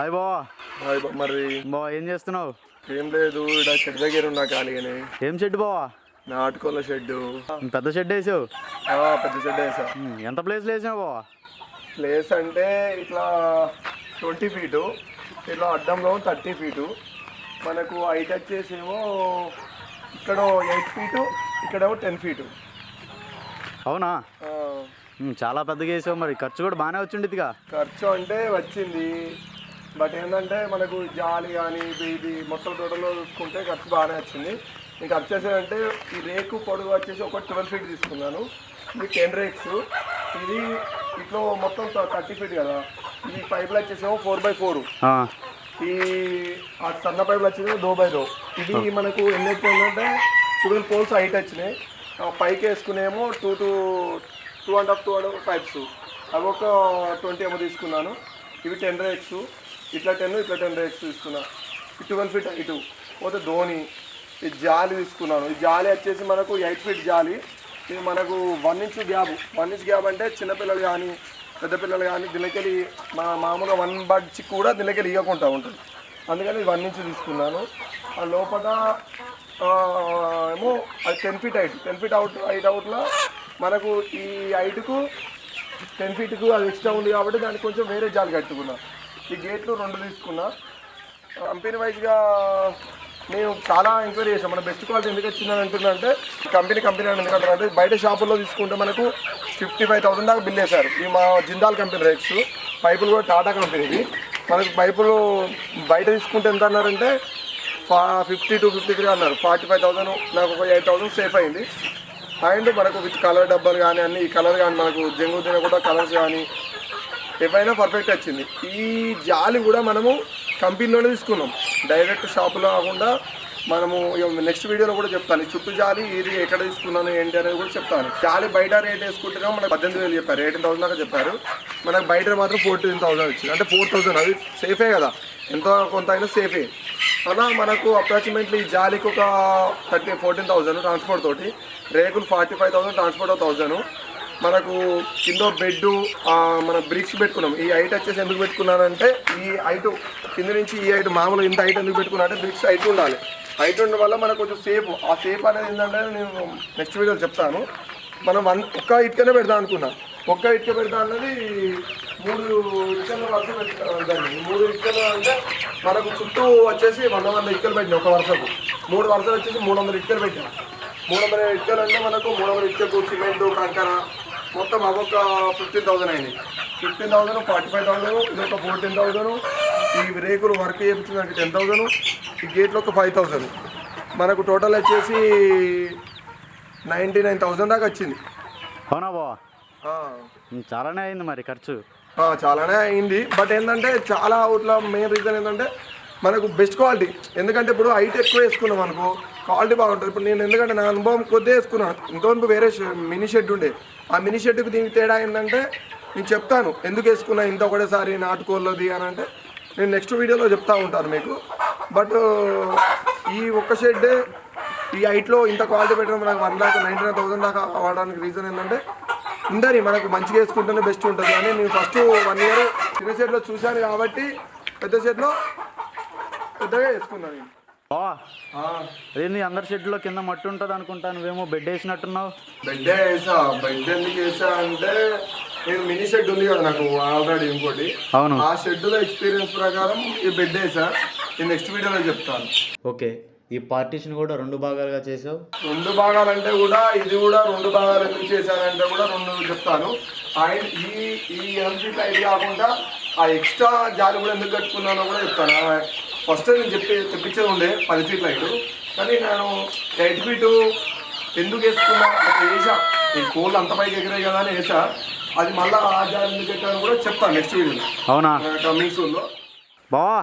Hi బావా hi బా- మరి బావా ఏం చేస్తున్నావు? ఏం లేదు ఇక్కడ షెడ్ దగ్గర ఉన్నా ఖాళీగానే. ఏం షెడ్ బావా నాటుకోళ్ళ షెడ్ పెద్ద షెడ్ వేసావు? పెద్ద షెడ్ వేసా. ఉమ్, ఎంత ప్లేస్లో వేసావు బావా ప్లేస్ అంటే ఇట్లా ట్వంటీ ఫీటు ఇట్లా అడ్డంలో థర్టీ ఫీటు. మనకు హైట్ వచ్చేసేమో ఇక్కడ ఎయిట్ ఫీటు ఇక్కడేమో టెన్ ఫీటు. అవునా? ఉమ్, చాలా పెద్దగా వేసావు మరి. ఖర్చు కూడా బాగానే వచ్చిండిదిగా. ఖర్చు అంటే వచ్చింది. బట్ ఏంటంటే మనకు జాలి కానీ ఇది ఇది మొత్తం టోటల్లో చూసుకుంటే ఖర్చు బాగానే వచ్చింది. ఇంకా వచ్చేసేదంటే ఈ రేకు పొడుగు వచ్చేసి ఒక ట్వెల్వ్ ఫీట్ తీసుకున్నాను. ఇది టెన్ రేక్స్ ఇది ఇట్లో మొత్తం థర్టీ ఫీట్ కదా. ఈ పైపులు వచ్చేసేమో ఫోర్ బై ఫోర్ ఈ ఆ సన్న పైపులు వచ్చేసి దో బై దో ఇది మనకు ఎన్ని వచ్చిందంటే ట్వెల్వ్ పోల్స్ హైట్ వచ్చినాయి. పైకి వేసుకునేమో two two two and half two and half pipes అవి ఒక ట్వంటీ ఏమో తీసుకున్నాను. ఇవి టెన్ రేక్స్ ఇట్లా టెన్ ఇట్లా టెన్ రేక్స్ తీసుకున్నా. ఇటు వన్ ఫీట్ ఇటు. పోతే ధోని ఈ జాలి తీసుకున్నాను. ఈ జాలి వచ్చేసి మనకు ఎయిట్ ఫీట్ జాలి. ఇది మనకు one inch gap. One inch gap అంటే చిన్నపిల్లలు కానీ పెద్దపిల్లలు కానీ దినకెళ్ళి మా మామూలుగా వన్ బడ్చి కూడా దినకెళ్ళి ఇవ్వకుండా ఉంటుంది. అందుకని వన్ ఇంచ్ తీసుకున్నాను. ఆ లోపల ఏమో అది ten feet height. Ten feet out height అవుట్లో మనకు ఈ హైట్కు టెన్ ఫీట్కు అది ఎక్స్ట్రా ఉంది కాబట్టి దానికి కొంచెం వేరే జాలి కట్టుకున్నాను ఈ గేట్లు రెండు తీసుకున్నా. కంపెనీ వైజ్గా మేము చాలా ఎంక్వైరీ చేసాం మన బెస్ట్ క్వాలిటీ ఎందుకు వచ్చిందని అంటున్నానంటే కంపెనీ కంపెనీ అని ఎందుకు అంటే బయట షాపుల్లో తీసుకుంటే మనకు ఫిఫ్టీ ఫైవ్ థౌసండ్ దాకా బిల్ వేశారు ఈ మా జిందాల్ కంపెనీ రేట్స్ పైపులు కూడా టాటా కంపెనీది. మనకు పైపులు బయట తీసుకుంటే ఎంత అన్నారంటే ఫా ఫిఫ్టీ టు ఫిఫ్టీ త్రీ అన్నారు. ఫార్టీ ఫైవ్ థౌసండ్ నాకు ఒక ఎయిట్ థౌసండ్ సేఫ్ అయింది. అండ్ మనకు విత్ కలర్ డబ్బాలు కానీ అన్ని ఈ కలర్ కానీ మనకు జంగు తినకుండా కూడా కలర్స్ కానీ ఏవైనా పర్ఫెక్ట్ వచ్చింది. ఈ జాలి కూడా మనము కంపెనీలోనే తీసుకున్నాం. డైరెక్ట్ షాపులో కాకుండా మనము నెక్స్ట్ వీడియోలో కూడా చెప్తాను. చుట్టూ జాలి ఇది ఎక్కడ తీసుకున్నాను ఏంటి అనేది కూడా చెప్తాను. జాలి బయట రేట్ వేసుకుంటేనే మనకు పద్దెనిమిది వేలు చెప్పారు. ఎయిటీన్ థౌసండ్ దాకా చెప్పారు. మనకు బయట మాత్రం ఫోర్టీన్ థౌసండ్ వచ్చింది. అంటే ఫోర్ థౌసండ్ అది సేఫే కదా. ఎంత కొంత అయినా సేఫే అలా మనకు అప్రాక్సిమేట్లీ జాలికి ఒక థర్టీ ఫోర్టీన్ థౌసండ్ ట్రాన్స్పోర్ట్ తోటి రేకులు forty five thousand transport thousand మనకు కింద బెడ్ మన బ్రిక్స్ పెట్టుకున్నాం. ఈ హైట్ వచ్చేసి ఎందుకు పెట్టుకున్నానంటే ఈ హైట్ కింద నుంచి ఈ హైట్ మామూలు ఇంత హైట్ ఎందుకు పెట్టుకున్నా అంటే బ్రిక్స్ హైట్ ఉండాలి. హైట్ ఉండడం వల్ల మనకు కొంచెం సేఫ్ ఆ సేఫ్ అనేది ఏంటంటే నేను నెక్స్ట్ వీడియోలో చెప్తాను. మనం వన్ ఒక్క ఇటుకనే పెడదాం అనుకున్నా. ఒక్క ఇటుక పెడతా అన్నది మూడు ఇటుకలు వరుస పెట్టుకోవాలి మూడు ఇటుకలు అంటే మనకు చుట్టూ వచ్చేసి వంద వంద ఇటుకలు పెట్టినాయి ఒక వరుసకు. మూడు వరుసలు వచ్చేసి మూడు వందల ఇటుకలు పెట్టాం. మూడు వందల ఇటుకలు అంటే మనకు మూడు వందల ఇటుకలు సిమెంట్ కంకర మొత్తం అవొక ఫిఫ్టీన్ థౌసండ్ అయింది. Fifteen thousand forty five thousand ఇది ఒక ఫోర్టీన్ థౌసండ్ ఈ రేకులు వర్క్ చేయించడానికి టెన్ థౌసండ్ ఈ గేట్లో ఒక ఫైవ్ థౌసండ్ మనకు టోటల్ వచ్చేసి నైంటీ నైన్ థౌసండ్ దాకా వచ్చింది. అవునా బావా? చాలానే అయింది మరి ఖర్చు. చాలానే అయింది. బట్ ఏంటంటే చాలా అవుట్ల మెయిన్ రీజన్ ఏంటంటే మనకు బెస్ట్ క్వాలిటీ ఎందుకంటే ఇప్పుడు హైట్ ఎక్కువ వేసుకున్నాం అనుకో క్వాలిటీ బాగుంటుంది. ఇప్పుడు నేను ఎందుకంటే నా అనుభవం కొద్దిగా వేసుకున్నాను ఇంతవరకు వేరే మినీ షెడ్ ఉండే. ఆ మినీ షెడ్కి దీనికి తేడా ఏంటంటే నేను చెప్తాను. ఎందుకు వేసుకున్నా ఇంత ఒకటేసారి నాటుకోళ్ళది అని అంటే నేను నెక్స్ట్ వీడియోలో చెప్తా ఉంటాను మీకు. బట్ ఈ ఒక్క షెడ్ ఈ హైట్లో ఇంత క్వాలిటీ పెట్టడం మనకు one lakh ninety nine thousand దాకా అవ్వడానికి రీజన్ ఏంటంటే ఉందని మనకు మంచిగా వేసుకుంటేనే బెస్ట్ ఉంటుంది. కానీ నేను ఫస్ట్ వన్ ఇయర్ చిన్న షెడ్లో చూశాను కాబట్టి పెద్ద షెడ్లో పెద్దగా వేసుకున్నాను నేను. అదేంది అందరి షెడ్లో కింద మట్టి ఉంటుంది అనుకుంటా నువ్వేమో బెడ్ వేసినట్టున్నావు. బెడ్ వేసా. బెడ్ ఎందుకు వేసా అంటే నేను మినీ షెడ్ ఉంది కదా నాకు ఆల్రెడీ ఇంకోటి. అవును. ఆ షెడ్లో ఎక్స్పీరియన్స్ ప్రకారం ఈ బెడ్ వేసా. నేను నెక్స్ట్ వీడియోలో చెప్తాను. ఓకే ఈ పార్టీషన్ కూడా రెండు భాగాలుగా చేసావు? రెండు భాగాలంటే కూడా ఇది కూడా రెండు భాగాలు ఎందుకు చేశానంటే కూడా రెండు చెప్తాను. అండ్ ఈ ఈ ఫీట్ ఇది కాకుండా ఆ ఎక్స్ట్రా జాలి కూడా ఎందుకు కట్టుకున్నానో కూడా చెప్తాను. ఫస్ట్ నేను చెప్పి తెప్పించేది ఉండే పది ఫీట్ లైట్ కానీ నేను ఎయిట్ ఫీట్ ఎందుకు వేసుకున్నా వేసా ఈ కోళ్ళు అంత పైకి ఎగిరాయి కదా అని వేసా అది మళ్ళీ ఆ జాలి ఎందుకు పెట్టాను కూడా చెప్తాను నెక్స్ట్ వీడియోలో అవునా? కమింగ్ సూన్లో బావా?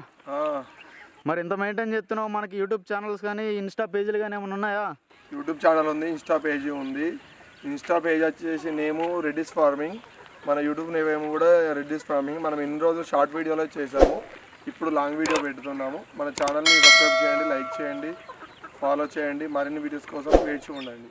మరి ఎంత మెయింటైన్ చేస్తున్నావు? మనకి యూట్యూబ్ ఛానల్స్ కానీ ఇన్స్టా పేజీలు కానీ ఏమైనా ఉన్నాయా? యూట్యూబ్ ఛానల్ ఉంది ఇన్స్టా పేజీ ఉంది. ఇన్స్టా పేజ్ వచ్చేసి నేము రెడ్డిస్ ఫార్మింగ్ మన యూట్యూబ్ నేమేమో కూడా రెడ్డిస్ ఫార్మింగ్ మనం ఇన్ని రోజులు షార్ట్ వీడియోలో చేసాము ఇప్పుడు లాంగ్ వీడియో పెడుతున్నాము. మన ఛానల్ని సబ్స్క్రైబ్ చేయండి లైక్ చేయండి ఫాలో చేయండి. మరిన్ని వీడియోస్ కోసం వేచి ఉండండి.